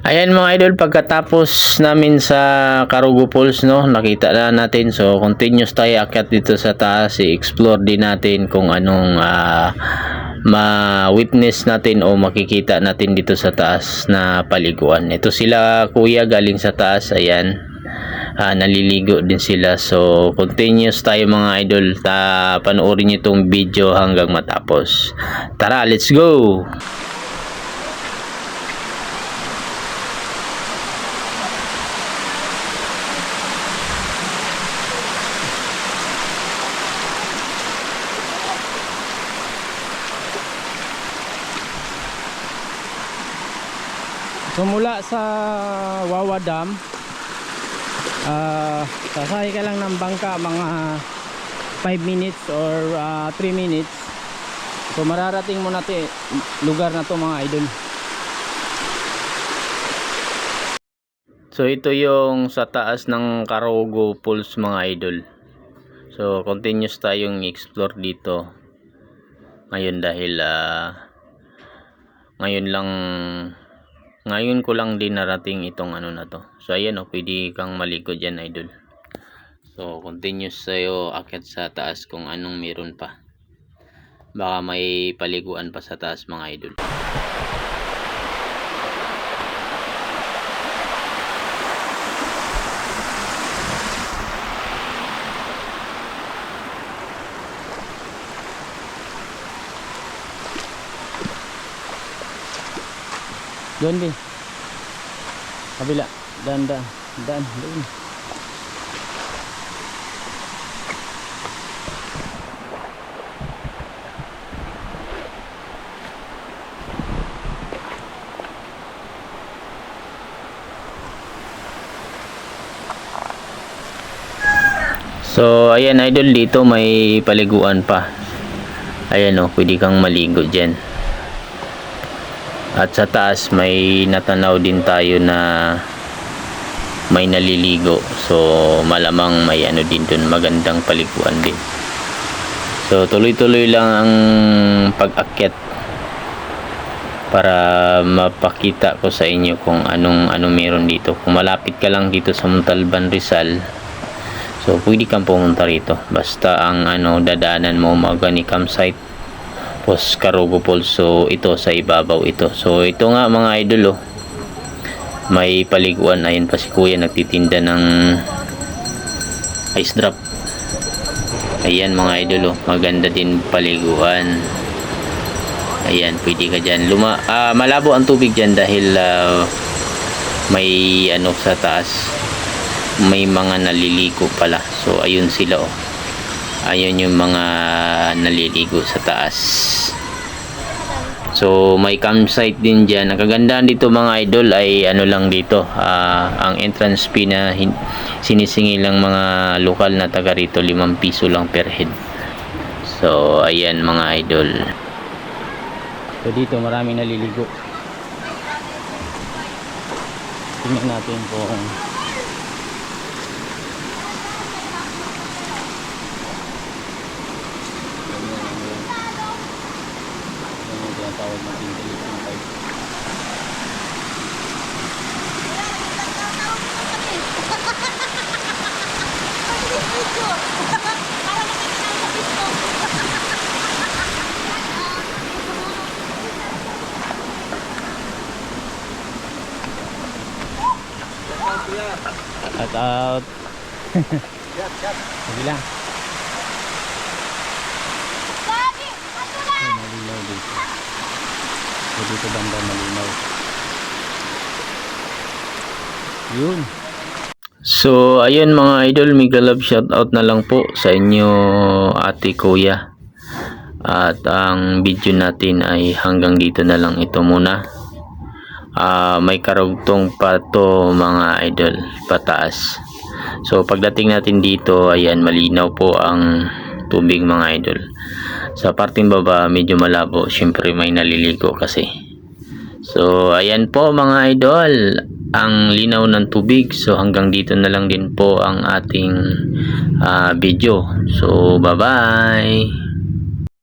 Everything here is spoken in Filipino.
Ayan mga idol, pagkatapos namin sa Karugo Falls, no, nakita na natin. So, continuous tayo akyat dito sa taas. I-explore din natin kung anong ah, ma-witness natin o makikita natin dito sa taas na paliguan. Ito sila kuya galing sa taas, ayan. Ah, naliligo din sila. So, continuous tayo mga idol. Ta panoorin niyo itong video hanggang matapos. Tara, let's go! So mula sa Wawa Dam, ah sasakay ka lang ng bangka mga 5 minutes or 3 minutes. So mararating mo natin lugar na to mga idol. So ito yung sa taas ng Karogo Falls mga idol. So continuous tayong explore dito. Ngayon dahil ah, ngayon lang ngayon ko lang din narating itong ano na to. So ayan oh, pwede kang maligo diyan idol. So continuous sa'yo akit sa taas kung anong meron pa. Baka may paliguan pa sa taas mga idol. Doon din. Kabila. Dan, dan. Dan. Doon. So, ayan idol dito may paliguan pa. Ayan oh, pwede kang maligo diyan. At sa taas may natanaw din tayo na may naliligo. So malamang may ano din dun magandang paliguan din. So tuloy-tuloy lang ang pag-akyat para mapakita ko sa inyo kung anong ano meron dito. Kung malapit ka lang dito sa Montalban Rizal, so pwede kang pumunta rito. Basta ang ano dadaanan mo magani campsite tapos Karugo Falls so ito sa ibabaw ito. So ito nga mga idol oh. May paliguan. Ayun pa si kuya nagtitinda ng ice drop. Ayan mga idol oh. Maganda din paliguan. Ayan pwede ka dyan. Luma, ah, malabo ang tubig dyan dahil ah, may ano sa taas. May mga naliligo pala. So ayun sila oh ayun yung mga naliligo sa taas. So may campsite din dyan. Ang kagandahan dito mga idol ay ano lang dito. Ah, ang entrance fee na hin- sinisingi lang mga lokal na taga rito 5 piso lang per head. So ayan mga idol. So dito maraming naliligo. Tingnan natin kung Tinatawag natin telephone pipe. Shout out. Sige lang. Ay, malinaw dito. So, dito banda malinaw. Yun. So, ayun mga idol, mega love shoutout na lang po sa inyo ate kuya. At ang video natin ay hanggang dito na lang ito muna. Ah, may karugtong pa to mga idol pataas. So pagdating natin dito, ayan malinaw po ang tubig mga idol. Sa parting baba medyo malabo, syempre may naliligo kasi. So ayan po mga idol, ang linaw ng tubig. So hanggang dito na lang din po ang ating ah, video. So bye-bye.